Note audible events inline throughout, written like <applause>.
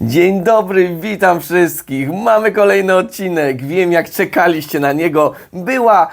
Dzień dobry, witam wszystkich. Mamy kolejny odcinek. Wiem, jak czekaliście na niego. Była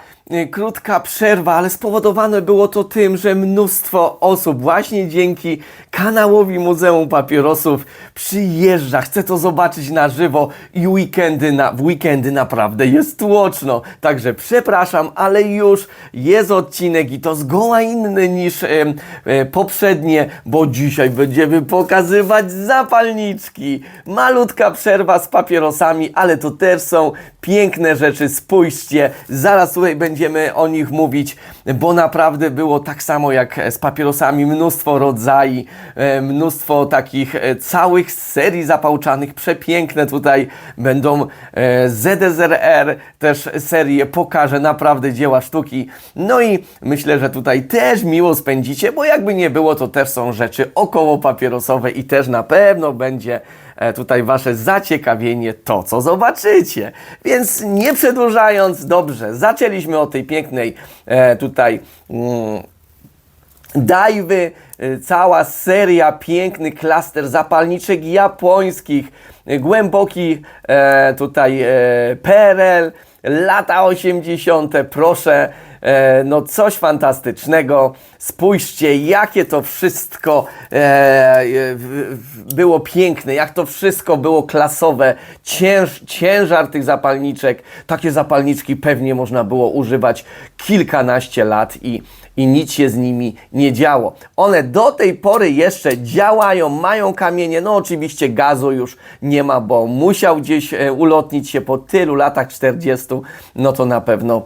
krótka przerwa, ale spowodowane było to tym, że mnóstwo osób właśnie dzięki kanałowi Muzeum Papierosów przyjeżdża, chce to zobaczyć na żywo i weekendy na, w weekendy naprawdę jest tłoczno. Także przepraszam, ale już jest odcinek i to zgoła inny niż em, e, poprzednie, bo dzisiaj będziemy pokazywać zapalniczki. Malutka przerwa z papierosami, ale to też są piękne rzeczy. Spójrzcie, zaraz tutaj będziemy o nich mówić, bo naprawdę było tak samo jak z papierosami, mnóstwo rodzajów, e, mnóstwo takich e, całych serii zapałczanych, przepiękne tutaj będą e, ZSRR, też serię pokażę, naprawdę dzieła sztuki. No i myślę, że tutaj też miło spędzicie, bo jakby nie było, to też są rzeczy około papierosowe i też na pewno będzie tutaj Wasze zaciekawienie to, co zobaczycie. Więc nie przedłużając, dobrze, zaczęliśmy od tej pięknej e, tutaj mm, dajwy, y, cała seria piękny klaster zapalniczek japońskich, głęboki e, tutaj e, PRL, lata 80. proszę, e, no coś fantastycznego. Spójrzcie, jakie to wszystko e, e, było piękne, jak to wszystko było klasowe, Cięż, ciężar tych zapalniczek. Takie zapalniczki pewnie można było używać kilkanaście lat i i nic się z nimi nie działo. One do tej pory jeszcze działają, mają kamienie. No oczywiście gazu już nie ma, bo musiał gdzieś e, ulotnić się po tylu latach 40. No to na pewno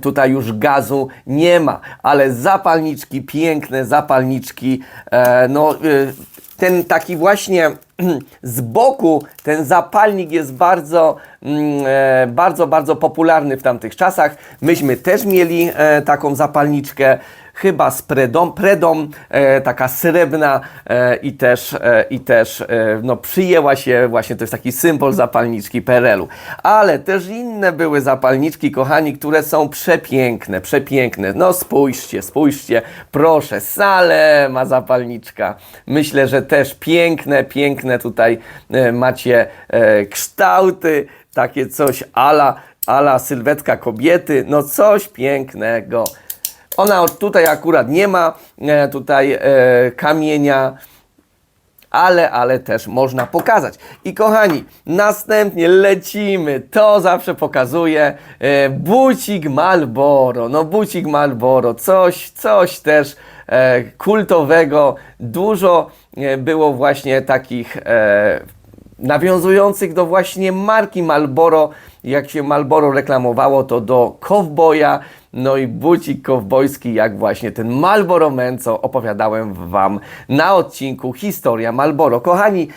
tutaj już gazu nie ma, ale zapalniczki, piękne zapalniczki, e, no e, ten taki właśnie <clears throat> z boku, ten zapalnik jest bardzo, mm, e, bardzo, bardzo popularny w tamtych czasach. Myśmy też mieli e, taką zapalniczkę, chyba z predą, predą e, taka srebrna e, i też, e, i też e, no, przyjęła się właśnie, to jest taki symbol zapalniczki PRL-u. Ale też inne były zapalniczki, kochani, które są przepiękne, przepiękne. No spójrzcie, spójrzcie, proszę, Salema zapalniczka. Myślę, że też piękne, piękne tutaj e, macie e, kształty, takie coś ala, ala sylwetka kobiety, no coś pięknego. Ona tutaj akurat nie ma e, tutaj e, kamienia, ale, ale też można pokazać. I kochani, następnie lecimy, to zawsze pokazuje e, bucik Malboro, no bucik Malboro, coś, coś też e, kultowego, dużo e, było właśnie takich e, nawiązujących do właśnie marki Malboro, jak się Malboro reklamowało, to do kowboja, no i bucik kowbojski, jak właśnie ten Malboro Man, co opowiadałem Wam na odcinku Historia Malboro. Kochani,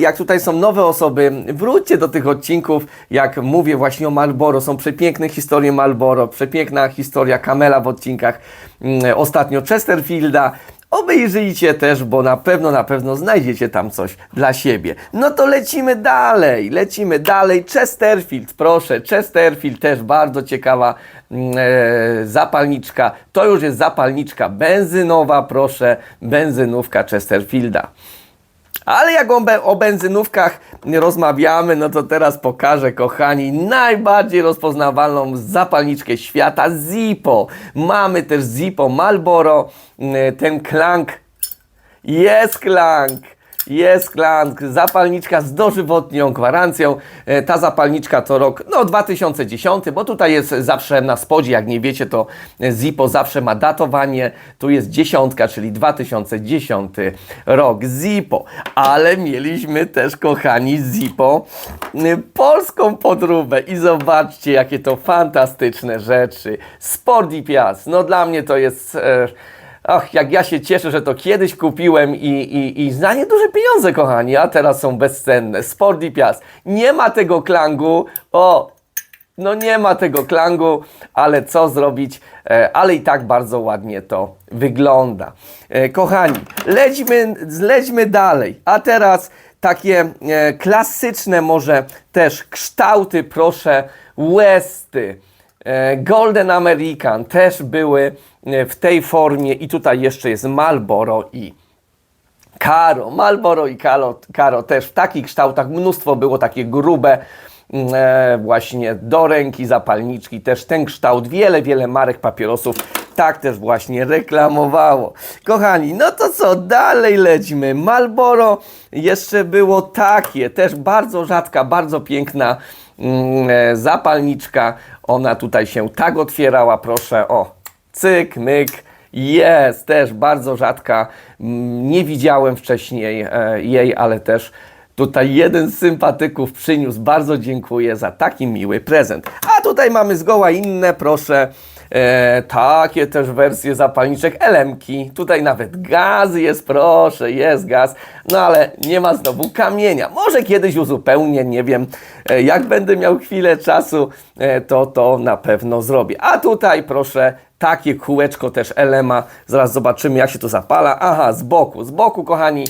jak tutaj są nowe osoby, wróćcie do tych odcinków, jak mówię właśnie o Malboro. Są przepiękne historie Malboro, przepiękna historia Kamela w odcinkach mm, ostatnio Chesterfielda. Obejrzyjcie też, bo na pewno, na pewno znajdziecie tam coś dla siebie. No to lecimy dalej, lecimy dalej. Chesterfield, proszę, Chesterfield też bardzo ciekawa mm, e, zapalniczka. To już jest zapalniczka benzynowa, proszę, benzynówka Chesterfielda. Ale jak o, be- o benzynówkach rozmawiamy, no to teraz pokażę, kochani, najbardziej rozpoznawalną zapalniczkę świata Zippo. Mamy też Zippo Marlboro, mm, ten klank. Jest klank! Jest klank, zapalniczka z dożywotnią gwarancją. E, Ta zapalniczka to rok no 2010, bo tutaj jest zawsze na spodzie, jak nie wiecie, to Zippo zawsze ma datowanie. Tu jest dziesiątka, czyli 2010 rok Zippo. Ale mieliśmy też, kochani, Zippo y, polską podróbę i zobaczcie, jakie to fantastyczne rzeczy. Sport i Piast. No dla mnie to jest... E, Ach, jak ja się cieszę, że to kiedyś kupiłem i, i, i za nieduże pieniądze, kochani, a teraz są bezcenne. Sport i Piast. Nie ma tego klangu. O, no nie ma tego klangu, ale co zrobić? E, ale i tak bardzo ładnie to wygląda. E, kochani, lećmy, lećmy dalej. A teraz takie e, klasyczne może też kształty, proszę, Westy. E, Golden American też były e, w tej formie i tutaj jeszcze jest Marlboro i Karo, Marlboro i Karo, Karo też w takich kształtach mnóstwo było takie grube mm, e, właśnie do ręki zapalniczki, też ten kształt, wiele, wiele marek papierosów tak też właśnie reklamowało. Kochani, no to co, dalej lecimy. Marlboro jeszcze było takie, też bardzo rzadka, bardzo piękna zapalniczka. Ona tutaj się tak otwierała, proszę, o, cyk, myk. Jest, też bardzo rzadka. Mm, Nie widziałem wcześniej e, jej, ale też tutaj jeden z sympatyków przyniósł. Bardzo dziękuję za taki miły prezent. A tutaj mamy zgoła inne, proszę. E, takie też wersje zapalniczek, elemki. Tutaj nawet gaz jest, proszę, jest gaz. No ale nie ma znowu kamienia. Może kiedyś uzupełnię, nie wiem. E, jak będę miał chwilę czasu, e, to to na pewno zrobię. A tutaj proszę, takie kółeczko też elema. Zaraz zobaczymy, jak się to zapala. Aha, z boku, z boku, kochani.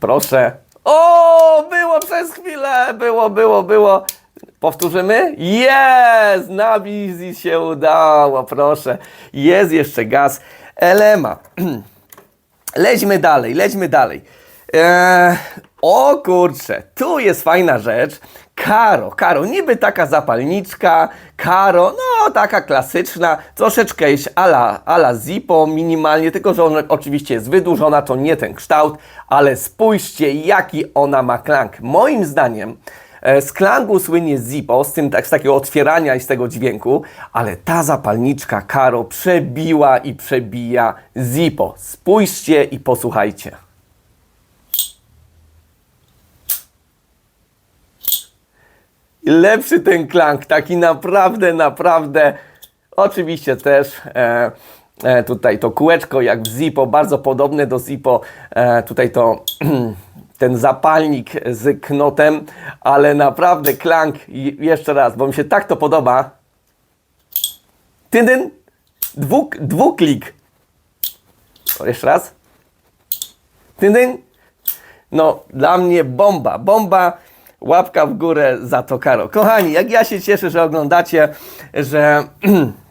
Proszę. O, było przez chwilę, było, było, było. Powtórzymy? Jest! Na wizji się udało, proszę. Jest jeszcze gaz. Elema. <clears throat> Lećmy dalej, lećmy dalej. Eee, o kurczę, tu jest fajna rzecz. Karo, Karo, niby taka zapalniczka, Karo, no taka klasyczna, troszeczkę jest ala, ala Zippo minimalnie, tylko że ona oczywiście jest wydłużona, to nie ten kształt, ale spójrzcie jaki ona ma klank. Moim zdaniem z klangu słynie Zippo, z, tym, tak, z takiego otwierania i z tego dźwięku, ale ta zapalniczka Karo przebiła i przebija Zippo. Spójrzcie i posłuchajcie. lepszy ten klank, taki naprawdę, naprawdę. Oczywiście też e, e, tutaj to kółeczko jak w Zippo, bardzo podobne do Zippo. E, tutaj to <clears throat> ten zapalnik z knotem, ale naprawdę klank, jeszcze raz, bo mi się tak to podoba. Tydyn, dwuk, dwuklik. Jeszcze raz. Tydyn. No, dla mnie bomba, bomba. Łapka w górę za to, Karo. Kochani, jak ja się cieszę, że oglądacie, że <clears throat>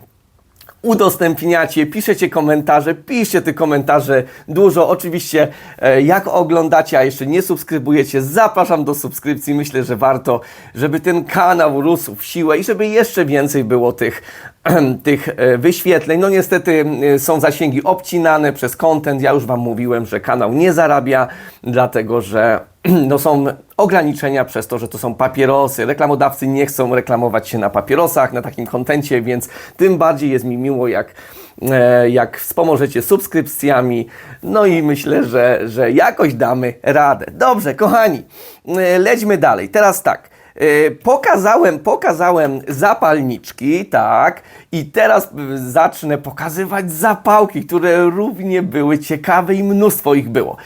udostępniacie, piszecie komentarze, piszcie tych komentarzy dużo. Oczywiście, e, jak oglądacie, a jeszcze nie subskrybujecie, zapraszam do subskrypcji. Myślę, że warto, żeby ten kanał rósł w siłę i żeby jeszcze więcej było tych, <clears throat> tych e, wyświetleń. No niestety są zasięgi obcinane przez content. Ja już Wam mówiłem, że kanał nie zarabia, dlatego że <clears throat> no są ograniczenia przez to, że to są papierosy. Reklamodawcy nie chcą reklamować się na papierosach, na takim kontencie, więc tym bardziej jest mi miło, jak, e, jak wspomożecie subskrypcjami. No i myślę, że, że jakoś damy radę. Dobrze, kochani, e, lećmy dalej. Teraz tak. E, Pokazałem, pokazałem zapalniczki, tak, i teraz y, zacznę pokazywać zapałki, które równie były ciekawe i mnóstwo ich było.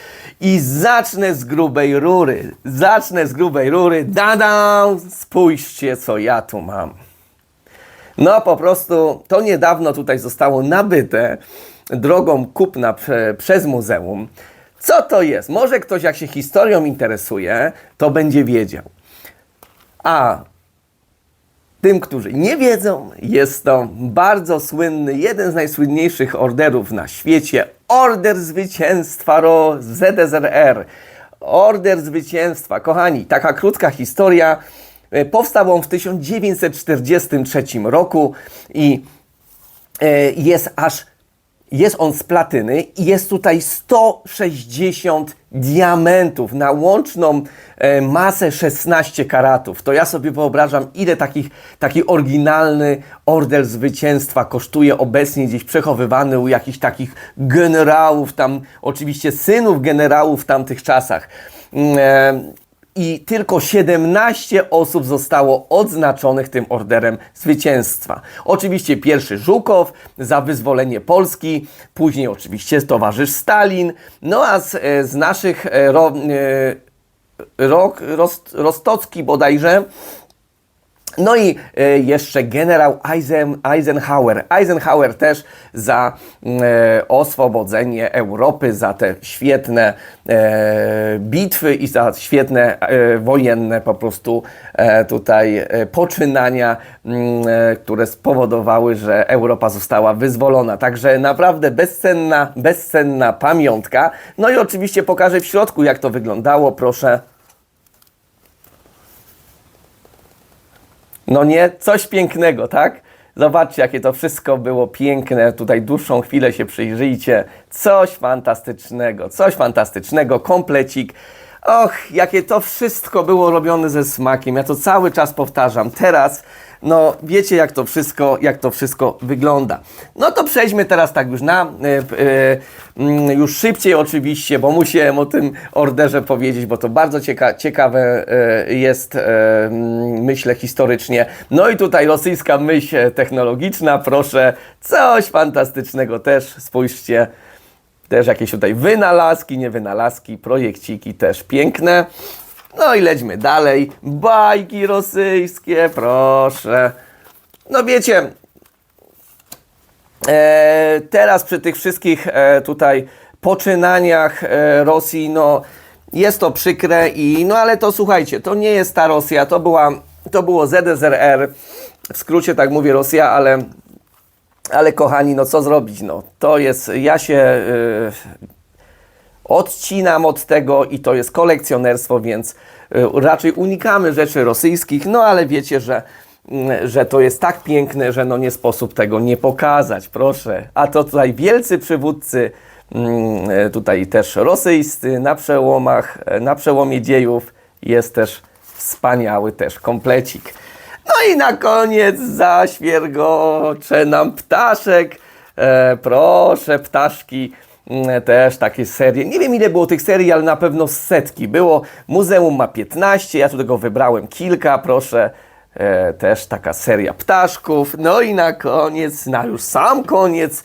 I zacznę z grubej rury. Zacznę z grubej rury. Da-da! Spójrzcie, co ja tu mam. No po prostu to niedawno tutaj zostało nabyte drogą kupna prze, przez muzeum. Co to jest? Może ktoś jak się historią interesuje, to będzie wiedział. A tym, którzy nie wiedzą, jest to bardzo słynny, jeden z najsłynniejszych orderów na świecie, Order Zwycięstwa RO ZSRR. Order Zwycięstwa, kochani, taka krótka historia. E, Powstał on w 1943 roku i e, jest aż jest on z platyny i jest tutaj 160 diamentów na łączną e, masę 16 karatów. To ja sobie wyobrażam, ile takich, taki oryginalny order zwycięstwa kosztuje obecnie gdzieś przechowywany u jakichś takich generałów, tam oczywiście synów generałów w tamtych czasach. Mm, e, i tylko 17 osób zostało odznaczonych tym orderem zwycięstwa. Oczywiście pierwszy Żukow za wyzwolenie Polski, później oczywiście towarzysz Stalin, no a z, e, z naszych e, ro, e, rok, rost, Rostocki bodajże No i e, jeszcze generał Eisen, Eisenhower. Eisenhower też za e, oswobodzenie Europy, za te świetne e, bitwy i za świetne wojenne po prostu tutaj poczynania, mm, które spowodowały, że Europa została wyzwolona. Także naprawdę bezcenna, bezcenna pamiątka. No i oczywiście pokażę w środku, jak to wyglądało. Proszę. No nie, coś pięknego, tak? Zobaczcie, jakie to wszystko było piękne. Tutaj dłuższą chwilę się przyjrzyjcie. Coś fantastycznego, coś fantastycznego, komplecik. Och, jakie to wszystko było robione ze smakiem. Ja to cały czas powtarzam. Teraz, no wiecie jak to wszystko, jak to wszystko wygląda. No to przejdźmy teraz tak już na, y, y, mm, już szybciej oczywiście, bo musiałem o tym orderze powiedzieć, bo to bardzo cieka ciekawe y, jest, y, myślę, historycznie. No i tutaj rosyjska myśl technologiczna, proszę, coś fantastycznego też, spójrzcie. Też jakieś tutaj wynalazki, nie wynalazki, projekciki też piękne. No i lećmy dalej. Bajki rosyjskie, proszę. No wiecie, e, teraz przy tych wszystkich e, tutaj poczynaniach e, Rosji, no jest to przykre i no ale to słuchajcie, to nie jest ta Rosja, to była, to było ZSRR, w skrócie tak mówię Rosja, ale ale kochani, no co zrobić, no to jest, ja się y, odcinam od tego i to jest kolekcjonerstwo, więc y, raczej unikamy rzeczy rosyjskich, no ale wiecie, że, y, że to jest tak piękne, że no nie sposób tego nie pokazać, proszę. A to tutaj wielcy przywódcy, mm, tutaj też rosyjscy na przełomach, na przełomie dziejów jest też wspaniały też komplecik. No i na koniec zaświergocze nam ptaszek. E, proszę, ptaszki. mm, Też takie serie. Nie wiem ile było tych serii, ale na pewno setki. Było, muzeum ma 15, ja tu tego wybrałem kilka, proszę. E, też taka seria ptaszków. No i na koniec, na już sam koniec,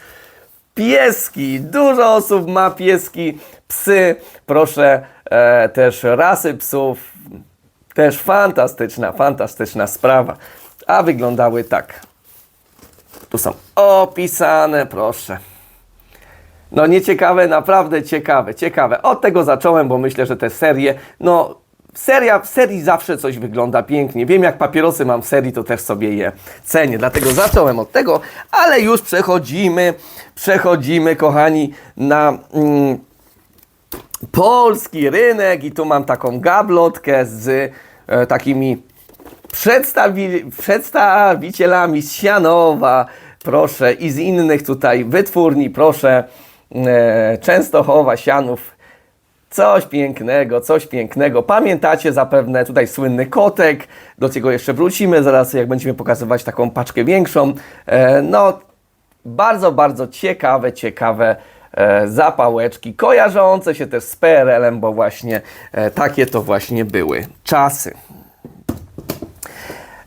pieski. Dużo osób ma pieski, psy. Proszę, e, też rasy psów. Też fantastyczna, fantastyczna sprawa. A wyglądały tak. Tu są opisane, proszę. No nieciekawe, naprawdę ciekawe, ciekawe. Od tego zacząłem, bo myślę, że te serie, no seria, w serii zawsze coś wygląda pięknie. Wiem, jak papierosy mam w serii, to też sobie je cenię. Dlatego zacząłem od tego, ale już przechodzimy, przechodzimy, kochani, na... Mm, polski rynek i tu mam taką gablotkę z e, takimi przedstawi przedstawicielami z Sianowa, proszę, i z innych tutaj wytwórni, proszę, e, Częstochowa, Sianów. Coś pięknego, coś pięknego. Pamiętacie zapewne tutaj słynny kotek, do tego jeszcze wrócimy zaraz, jak będziemy pokazywać taką paczkę większą. E, no, bardzo, bardzo ciekawe, ciekawe zapałeczki, kojarzące się też z PRL-em, bo właśnie e, takie to właśnie były czasy.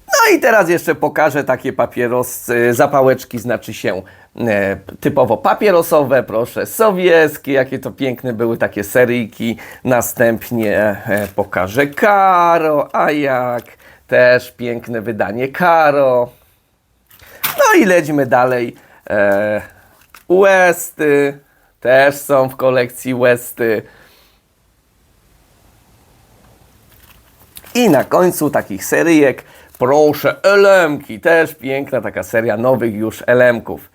No i teraz jeszcze pokażę takie papieros, e, zapałeczki, znaczy się e, typowo papierosowe, proszę, sowieckie, jakie to piękne były takie seryjki. Następnie e, pokażę Karo, a jak też piękne wydanie Karo. No i lećmy dalej. E, Westy też są w kolekcji Westy. I na końcu takich seryjek, proszę, Elemki, też piękna taka seria nowych już Elemków.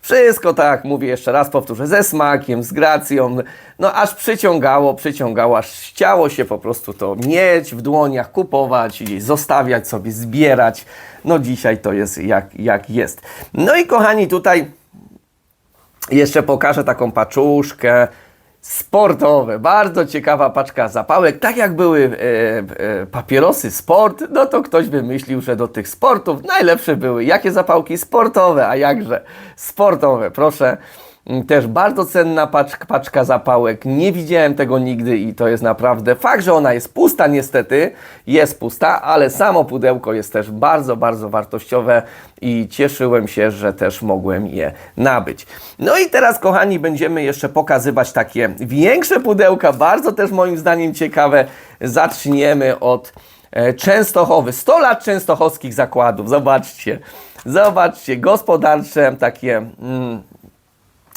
Wszystko tak, mówię jeszcze raz, powtórzę, ze smakiem, z gracją, no aż przyciągało, przyciągało, aż chciało się po prostu to mieć w dłoniach, kupować, gdzieś zostawiać sobie, zbierać. No dzisiaj to jest jak, jak jest. No i kochani, tutaj jeszcze pokażę taką paczuszkę sportowe. Bardzo ciekawa paczka zapałek. Tak jak były e, e, papierosy sport, no to ktoś wymyślił, że do tych sportów najlepsze były. Jakie zapałki sportowe, a jakże sportowe. Proszę. Mm, Też bardzo cenna paczka, paczka zapałek. Nie widziałem tego nigdy i to jest naprawdę fakt, że ona jest pusta niestety. Jest pusta, ale samo pudełko jest też bardzo, bardzo wartościowe i cieszyłem się, że też mogłem je nabyć. No i teraz, kochani, będziemy jeszcze pokazywać takie większe pudełka, bardzo też moim zdaniem ciekawe. Zaczniemy od e, Częstochowy. 100 lat częstochowskich zakładów. Zobaczcie. Zobaczcie, gospodarcze takie mm,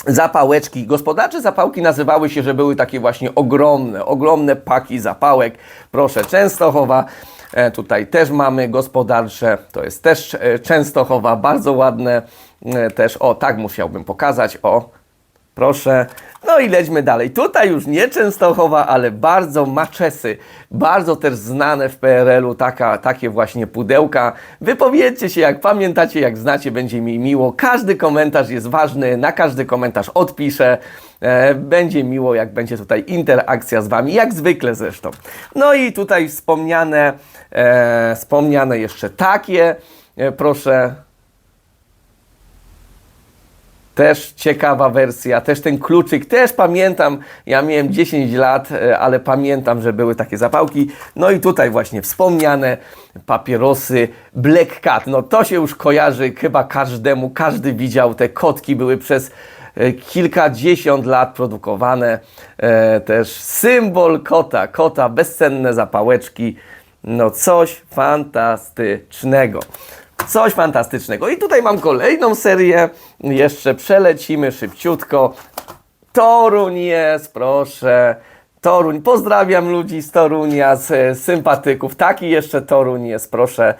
zapałeczki. Gospodarcze zapałki nazywały się, że były takie właśnie ogromne, ogromne paki zapałek. Proszę, Częstochowa. E, tutaj też mamy gospodarcze, to jest też e, Częstochowa, bardzo ładne e, też. O, tak musiałbym pokazać, o, proszę. No i lećmy dalej. Tutaj już nie Częstochowa, ale bardzo maczesy, bardzo też znane w PRL-u, taka, takie właśnie pudełka. Wypowiedzcie się, jak pamiętacie, jak znacie, będzie mi miło. Każdy komentarz jest ważny, na każdy komentarz odpiszę. E, będzie miło, jak będzie tutaj interakcja z Wami, jak zwykle zresztą. No i tutaj wspomniane, e, wspomniane jeszcze takie, e, proszę, też ciekawa wersja, też ten kluczyk, też pamiętam, ja miałem 10 lat, e, ale pamiętam, że były takie zapałki. No i tutaj właśnie wspomniane papierosy Black Cat. No to się już kojarzy chyba każdemu, każdy widział, te kotki były przez e, kilkadziesiąt lat produkowane. E, też symbol kota, kota, bezcenne zapałeczki. No coś fantastycznego. Coś fantastycznego. I tutaj mam kolejną serię. Jeszcze przelecimy szybciutko. Toruń jest, proszę. Toruń. Pozdrawiam ludzi z Torunia, z e, sympatyków. Taki jeszcze Toruń jest, proszę.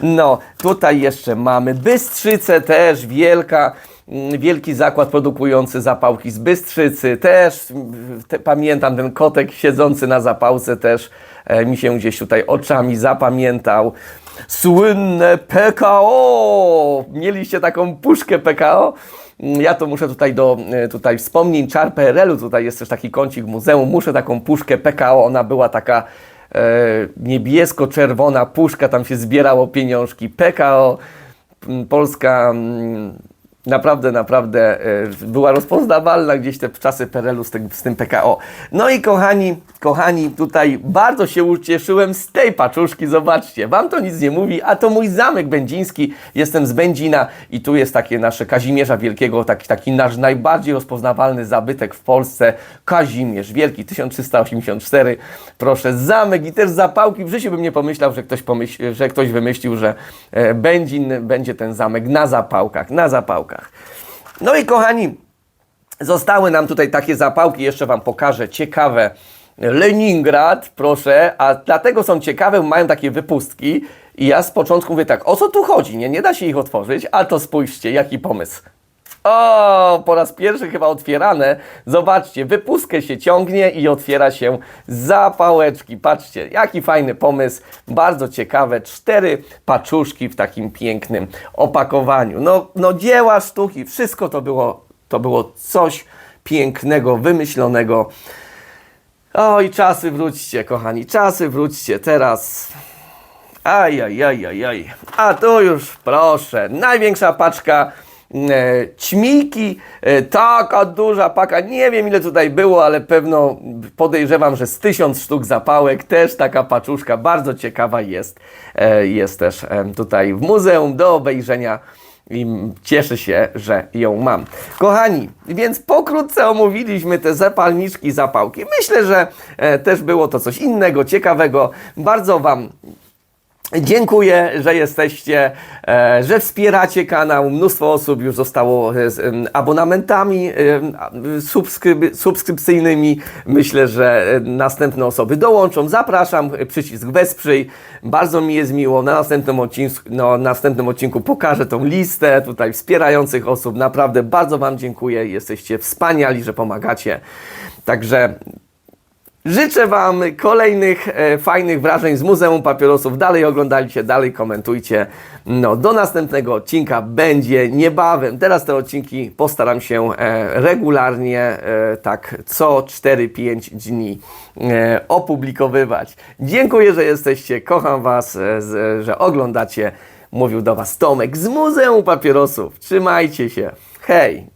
No, tutaj jeszcze mamy Bystrzycę też, wielka. Mm, Wielki zakład produkujący zapałki z Bystrzycy. Też mm, te, pamiętam ten kotek siedzący na zapałce też e, mi się gdzieś tutaj oczami zapamiętał. Słynne PKO! Mieliście taką puszkę PKO? Mm, Ja to muszę tutaj do e, tutaj wspomnień czar PRL-u, tutaj jest też taki kącik muzeum, muszę taką puszkę PKO, ona była taka e, niebiesko-czerwona puszka, tam się zbierało pieniążki. PKO, Polska naprawdę, naprawdę e, była rozpoznawalna gdzieś te czasy PRL-u z tym, z tym PKO. No i kochani, kochani, tutaj bardzo się ucieszyłem z tej paczuszki, zobaczcie, wam to nic nie mówi, a to mój zamek będziński, jestem z Będzina i tu jest takie nasze Kazimierza Wielkiego, taki, taki nasz najbardziej rozpoznawalny zabytek w Polsce, Kazimierz Wielki, 1384, proszę, zamek i też zapałki, w życiu bym nie pomyślał, że ktoś, pomyśl, że ktoś wymyślił, że e, Będzin będzie ten zamek na zapałkach, na zapałkach. No i kochani, Zostały nam tutaj takie zapałki, jeszcze Wam pokażę, ciekawe. Leningrad, proszę, a dlatego są ciekawe, mają takie wypustki. I ja z początku mówię tak, o co tu chodzi? Nie, nie da się ich otworzyć, a to spójrzcie, jaki pomysł. O, po raz pierwszy chyba otwierane. Zobaczcie, wypustkę się ciągnie i otwiera się zapałeczki. Patrzcie, jaki fajny pomysł. Bardzo ciekawe. Cztery paczuszki w takim pięknym opakowaniu. No, no dzieła sztuki, wszystko to było, to było coś pięknego, wymyślonego. Oj, czasy wróćcie, kochani, czasy wróćcie. Teraz Aj, aj, aj, aj, aj. A tu już, proszę, największa paczka ćmiki, e, taka duża paka, nie wiem ile tutaj było, ale pewno podejrzewam, że z tysiąc sztuk zapałek, też taka paczuszka, bardzo ciekawa jest. E, jest też e, tutaj w muzeum do obejrzenia i cieszę się, że ją mam. Kochani, więc pokrótce omówiliśmy te zapalniczki, zapałki. Myślę, że e, też było to coś innego, ciekawego. Bardzo Wam Dziękuję, że jesteście, e, że wspieracie kanał. Mnóstwo osób już zostało e, z abonamentami subskryby, subskrypcyjnymi. Myślę, że e, następne osoby dołączą. Zapraszam, przycisk wesprzyj. Bardzo mi jest miło. Na następnym odcinku, no, następnym odcinku pokażę tą listę tutaj wspierających osób. Naprawdę bardzo Wam dziękuję. Jesteście wspaniali, że pomagacie. Także Życzę Wam kolejnych e, fajnych wrażeń z Muzeum Papierosów. Dalej oglądajcie, dalej komentujcie. No, do następnego odcinka będzie niebawem. Teraz te odcinki postaram się e, regularnie, e, tak co 4-5 dni e, opublikowywać. Dziękuję, że jesteście. Kocham Was, e, z, że oglądacie. Mówił do Was Tomek z Muzeum Papierosów. Trzymajcie się. Hej!